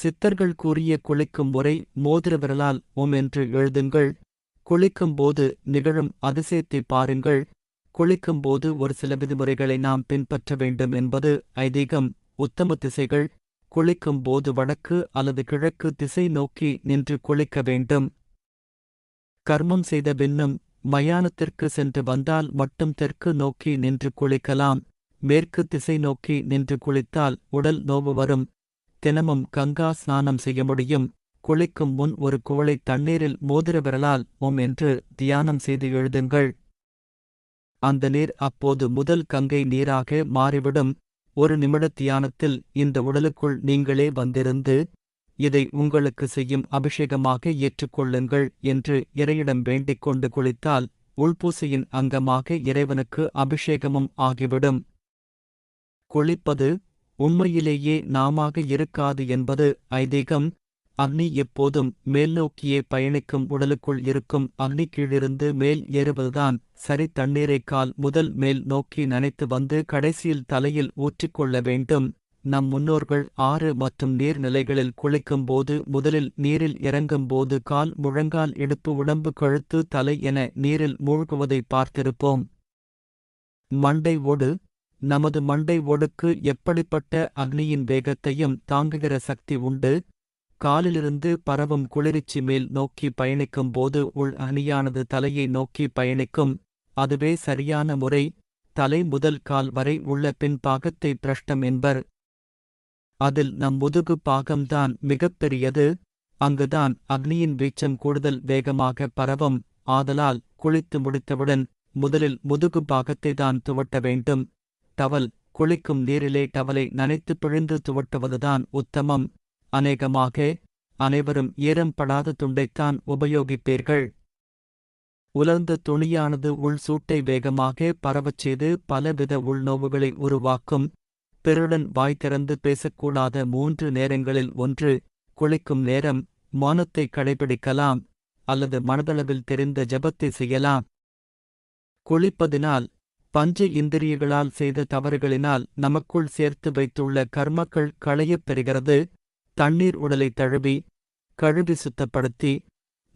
சித்தர்கள் கூறிய குளிக்கும் முறை மோதிர விரலால் ஓம் என்று எழுதுங்கள். குளிக்கும்போது நிகழும் அதிசயத்தை பாருங்கள். குளிக்கும்போது ஒரு சில விதிமுறைகளை நாம் பின்பற்ற வேண்டும் என்பது ஐதீகம். உத்தம திசைகள். குளிக்கும்போது வடக்கு அல்லது கிழக்கு திசை நோக்கி நின்று குளிக்க வேண்டும். கர்மம் செய்த பின்னும் மயானத்திற்கு சென்று வந்தால் மட்டும் தெற்கு நோக்கி நின்று குளிக்கலாம். மேற்கு திசை நோக்கி நின்று குளித்தால் உடல் நோவு வரும். தினமும் கங்கா ஸ்நானம் செய்ய முடியும். குளிக்கும் முன் ஒரு குவளை தண்ணீரில் மோதிர விரலால் ஓம் என்று தியானம் செய்து எழுதுங்கள். அந்த நீர் அப்போது முதல் கங்கை நீராக மாறிவிடும். ஒரு நிமிட தியானத்தில் இந்த உடலுக்குள் நீங்களே வந்திருந்து இதை உங்களுக்கு செய்யும் அபிஷேகமாக ஏற்றுக்கொள்ளுங்கள் என்று இறையிடம் வேண்டிக் கொண்டு குளித்தால் உள்பூசையின் அங்கமாக இறைவனுக்கு அபிஷேகமும் ஆகிவிடும். குளிப்பது உண்மையிலேயே நாமாக இருக்காது என்பது ஐதீகம். அக்னி எப்போதும் மேல்நோக்கியே பயணிக்கும் உடலுக்குள் இருக்கும் அக்னி கீழிருந்து மேல் ஏறுவதுதான் சரி. தண்ணீரை கால் முதல் மேல் நோக்கி நனைத்து வந்து கடைசியில் தலையில் ஊற்றிக்கொள்ள வேண்டும். நம் முன்னோர்கள் ஆறு மற்றும் நீர்நிலைகளில் குளிக்கும்போது முதலில் நீரில் இறங்கும்போது கால் முழங்கால் இடுப்பு உடம்பு கழுத்து தலை என நீரில் மூழ்குவதை பார்த்திருப்போம். மண்டை ஓடு. நமது மண்டை ஒடுக்கு எப்படிப்பட்ட அக்னியின் வேகத்தையும் தாங்குகிற சக்தி உண்டு? காலிலிருந்து பரவும் குளிர்ச்சி மேல் நோக்கி பயணிக்கும் போது உள் அணியானது தலையை நோக்கி பயணிக்கும். அதுவே சரியான முறை. தலை முதல் கால் வரை உள்ள பின்பாகத்தை பிரஷ்டம் என்பர். அதில் நம் முதுகு பாகம்தான் மிகப்பெரியது அங்குதான் அக்னியின் வீச்சம் கூடுதல் வேகமாக பரவும். ஆதலால் குளித்து முடித்தவுடன் முதலில் முதுகு பாகத்தை தான் துவட்ட வேண்டும். டவல் குளிக்கும் நீரிலே டவலை நனைத்து பிழிந்து துவட்டுவதுதான் உத்தமம். அநேகமாக அனைவரும் ஈரம்படாத துண்டைத்தான் உபயோகிப்பீர்கள். உலர்ந்த துணியானது உள் சூட்டை வேகமாக பரவச் செய்து பலவித உள்நோவுகளை உருவாக்கும். பிறருடன் வாய் திறந்து பேசக்கூடாத மூன்று நேரங்களில் ஒன்று குளிக்கும் நேரம் மௌனத்தை கடைபிடிக்கலாம் அல்லது மனதளவில் தெரிந்த ஜபத்தை செய்யலாம். குளிப்பதினால் பஞ்ச இந்திரியங்களால் செய்த தவறுகளினால் நமக்குள் சேர்த்து வைத்துள்ள கர்மக்கள் களையப் பெறுகிறது. தண்ணீர் உடலை தழுவி கழுவி சுத்தப்படுத்தி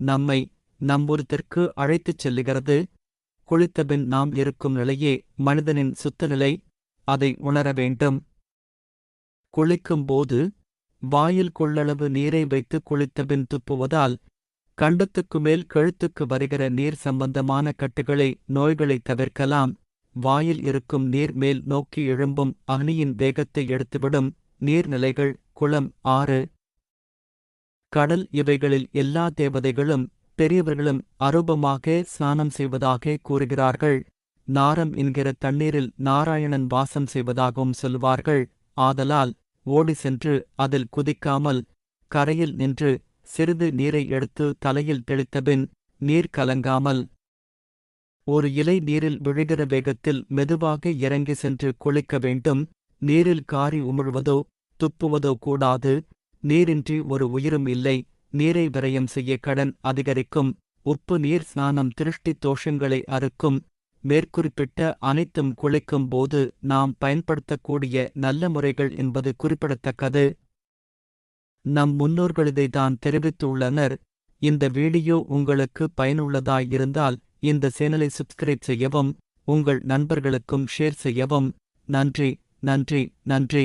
நம்மை நம்முறத்திற்கு அழைத்துச் செல்லுகிறது. குளித்தபின் நாம் இருக்கும் நிலையே மனிதனின் சுத்தநிலை அதை உணர வேண்டும். குளிக்கும்போது வாயில் கொள்ளளவு நீரை வைத்து குளித்தபின் துப்புவதால் கண்டத்துக்கு மேல் கழுத்துக்கு வருகிற நீர் சம்பந்தமான கட்டுகளை நோய்களை தவிர்க்கலாம். வாயில் இருக்கும் நீர் மேல் நோக்கி எழும்பும் அக்னியின் வேகத்தை எடுத்துவிடும் நீர்நிலைகள் குளம் ஆறு. கடல் இவைகளில் எல்லா தேவதைகளும் பெரியவர்களும் அரூபமாக ஸ்நானம் செய்வதாக கூறுகிறார்கள். நாரம் என்கிற தண்ணீரில் நாராயணன் வாசம் செய்வதாகவும் சொல்வார்கள். ஆதலால் ஓடி சென்று அதில் குதிக்காமல் கரையில் நின்று சிறிது நீரை எடுத்து தலையில் தெளித்தபின் நீர் கலங்காமல் ஒரு இலை நீரில் விழுகிற வேகத்தில் மெதுவாக இறங்கி சென்று குளிக்க வேண்டும். நீரில் காரி உமிழ்வதோ துப்புவதோ கூடாது. நீரின்றி ஒரு உயிரும் இல்லை. நீரை விரயம் செய்ய கடன் அதிகரிக்கும். உப்பு நீர் ஸ்நானம் திருஷ்டி தோஷங்களை அறுக்கும். மேற்குறிப்பிட்ட அனைத்தும் குளிக்கும் போது நாம் பயன்படுத்தக்கூடிய நல்ல முறைகள் என்பது குறிப்பிடத்தக்கது. நம் முன்னோர்கள் இதைதான் தெரிவித்துள்ளனர். இந்த வீடியோ உங்களுக்கு பயனுள்ளதாயிருந்தால் இந்த சேனலை சப்ஸ்கிரைப் செய்யவும் உங்கள் நண்பர்களுக்கும் ஷேர் செய்யவும். நன்றி நன்றி நன்றி.